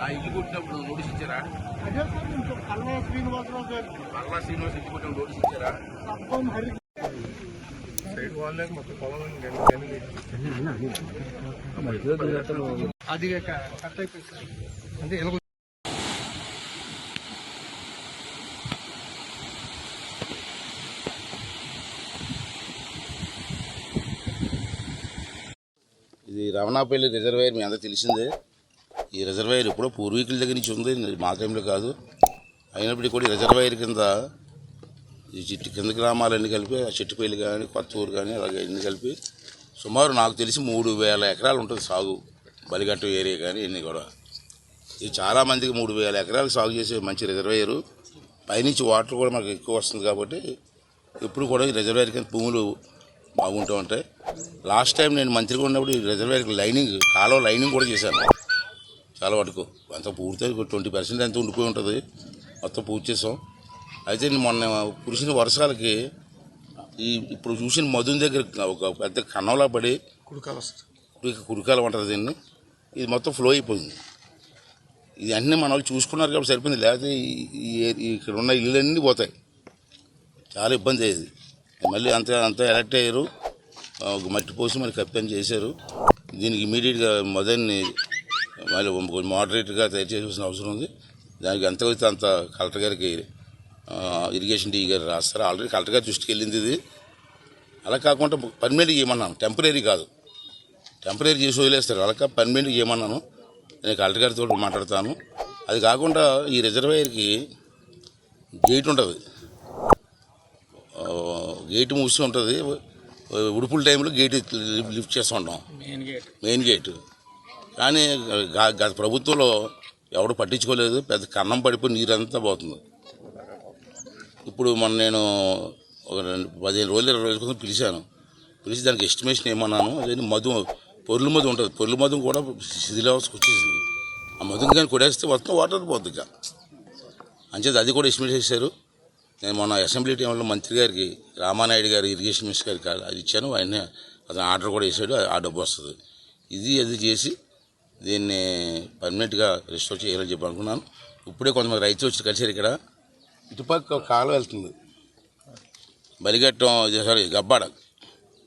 ఆ ఇల్లు కొట్టినప్పుడు నోటీస్ ఇచ్చారా? అదే సార్ ఇంకో కల్లా శ్రీనివాసరావు గారు. పర్లా శ్రీనివాస్ ఇల్లు కొట్టిన నోటీస్ ఇచ్చారా? అది కట్ అయిపోయింది సార్. అంటే ఎలా ఇది రమణాపల్లి రిజర్వాయర్ మీ అందరూ తెలిసిందే. ఈ రిజర్వాయర్ ఎప్పుడో పూర్వీకుల దగ్గర నుంచి ఉంది మా టైంలో కాదు. అయినప్పటికీ కూడా రిజర్వేయర్ రిజర్వాయర్ కింద ఈ చెట్టు కింద గ్రామాలన్నీ కలిపి ఆ చెట్టుపల్లి కానీ కొత్త ఊరు కానీ అలాగే అన్ని కలిపి సుమారు నాకు తెలిసి మూడు వేల ఎకరాలు ఉంటుంది సాగు. బలిగట్టు ఏరియా కానీ ఇన్ని కూడా. ఇది చాలామందికి మూడు వేల ఎకరాలు సాగు చేసే మంచి రిజర్వేయరు. పైనుంచి వాటర్ కూడా మనకు ఎక్కువ వస్తుంది కాబట్టి ఇప్పుడు కూడా ఈ రిజర్వాయర్ కింద భూములు బాగుంటూ ఉంటాయి లాస్ట్ టైం నేను మంత్రిగా ఉన్నప్పుడు ఈ రిజర్వాయర్కి లైనింగ్ కాలువ లైనింగ్ కూడా చేశాను. చాలా వరకు. అంత పూర్తి ట్వంటీ పర్సెంట్ ఎంత ఉండిపోయి ఉంటుంది. మొత్తం పూర్తి చేసాం. అయితే మొన్న కురిసిన వర్షాలకి ఈ ఇప్పుడు చూసిన మధుని దగ్గర ఒక పెద్ద కన్నంలా పడి కుడుకాలు వస్తుంది కుడికాలం ఉంటుంది దీన్ని. ఇది మొత్తం ఫ్లో అయిపోయింది. ఇది అన్నీ మన వాళ్ళు చూసుకున్నారు కాబట్టి సరిపోయింది. లేకపోతే ఇక్కడ ఉన్న ఇళ్ళన్నీ పోతాయి. చాలా ఇబ్బంది అయ్యేది. మళ్ళీ అంత అంత ఎలక్ట్ అయ్యారు. ఒక మట్టి పోసి మరి కప్పని చేశారు. దీనికి ఇమీడియట్గా మదర్ని మళ్ళీ మోడరేట్గా తయారు చేయాల్సిన అవసరం ఉంది. దానికి ఎంత అయితే అంత కలెక్టర్ గారికి ఇరిగేషన్ డీ గారు రాస్తారు. ఆల్రెడీ కలెక్టర్ గారి దృష్టికి వెళ్ళింది ఇది. అలా కాకుండా పర్మనెంట్ చేయమన్నాను టెంపరీ కాదు. టెంపరీ చేసి వదిలేస్తారు. అలా పర్మనెంట్ చేయమన్నాను నేను కలెక్టర్ గారితో మాట్లాడతాను. అది కాకుండా ఈ రిజర్వేయర్కి గేట్ ఉంటుంది. గేట్ మూసి ఉంటుంది. ఉడుపుల టైంలో గేట్ లిఫ్ట్ చేస్తూ ఉంటాం. Main gate. కానీ గత ప్రభుత్వంలో ఎవడు పట్టించుకోలేదు. పెద్ద కన్నం పడిపోయి నీరంతా పోతుంది. ఇప్పుడు మొన్న నేను ఒక రెండు పదిహేను రోజులు ఇరవై రోజుల కోసం పిలిచాను. పిలిచి దానికి ఎస్టిమేషన్ ఏమన్నాను? అదే మధు పొర్లు మధు ఉంటుంది. పొర్లు మధు కూడా శిథిలావస్థకు వచ్చేసింది. ఆ మధుని కానీ కొడేస్తే మొత్తం వాటర్ పోతుంది ఇక అంచేది అది కూడా ఎస్టిమేట్ చేశారు. నేను మొన్న అసెంబ్లీ టైంలో మంత్రి గారికి రామానాయుడు గారు ఇరిగేషన్ మినిస్టర్ గారికి కాదు అది ఇచ్చాను. ఆయన అతను ఆర్డర్ కూడా వేసాడు. ఆ డబ్బు వస్తుంది. ఇది అది చేసి దీన్ని పర్మనెంట్గా రిస్టోర్ చేయాలని చెప్పి అనుకున్నాను. ఇప్పుడే కొంతమంది రైతులు వచ్చి కలిసారు ఇక్కడ. ఇటుపక్క కాలు వెళ్తుంది. బలిగట్టం ఇది సారీ గబ్బాడ.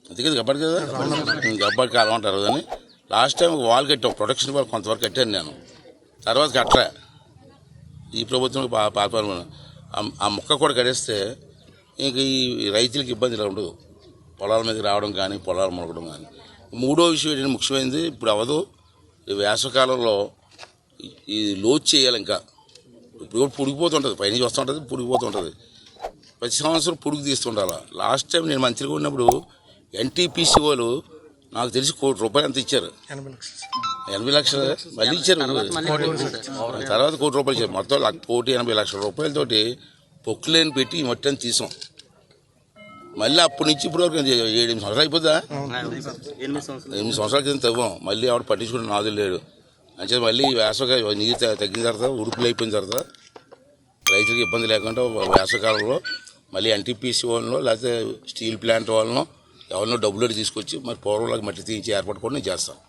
అందుకే గబ్బాడు గబ్బాడ కదా? ఉం, గబ్బాడ అంటారు కానీ లాస్ట్ టైం వాల్ కట్టాం. ప్రొటెక్షన్ వాల్ కొంతవరకు కట్టాను నేను. తర్వాత కట్టరా ఈ ప్రభుత్వం పాల్పడ ఆ మొక్క కూడా కడేస్తే ఇంక ఈ రైతులకు ఇబ్బంది ఇలా ఉండదు. పొలాల మీదకి రావడం కానీ పొలాలు మొలకడం కానీ. మూడో విషయం ఏంటంటే ముఖ్యమైనది ఇప్పుడు అవ్వదు ఈ వేసవకాలంలో ఈ- లోడ్ చేయాలి ఇంకా. ఇప్పుడు కూడా పుడిగిపోతుంటుంది పైనుంచి వస్తుంటుంది పుడిగిపోతుంటుంది. ప్రతి సంవత్సరం పురుగు తీస్తుండాలి. లాస్ట్ టైం నేను మంత్రిగా ఉన్నప్పుడు ఎన్టీపీసీ వాళ్ళు నాకు తెలిసి కోటి రూపాయలు ఎంత ఇచ్చారు. ఎనభై లక్షలు మళ్ళీ ఇచ్చారు. తర్వాత కోటి రూపాయలు ఇచ్చారు. మొత్తం కోటి ఎనభై లక్షల రూపాయలతోటి పొక్కులేని పెట్టి ఈ మట్టి అంతా తీసాం. మళ్ళీ అప్పటి నుంచి ఇప్పుడు వరకు ఏడు ఎనిమిది సంవత్సరాలు అయిపోద్దా ఎనిమిది సంవత్సరాలు. క్రితం తవ్వాం. మళ్ళీ ఆవిడ పట్టించుకుని నాదులు లేడు. అంటే మళ్ళీ వేసవగా నీరు త- తగ్గిన తర్వాత ఉడుపులు అయిపోయిన తర్వాత రైతులకు ఇబ్బంది లేకుండా వేసవకాలంలో మళ్ళీ ఎన్టీపీసీ వాళ్ళనో లేకపోతే స్టీల్ ప్లాంట్ వాళ్ళనో ఎవరినో డబ్బులు తీసుకొచ్చి మరి పూర్వంలాగా మట్టి తీయించి ఏర్పాటు కూడా నేను చేస్తాను.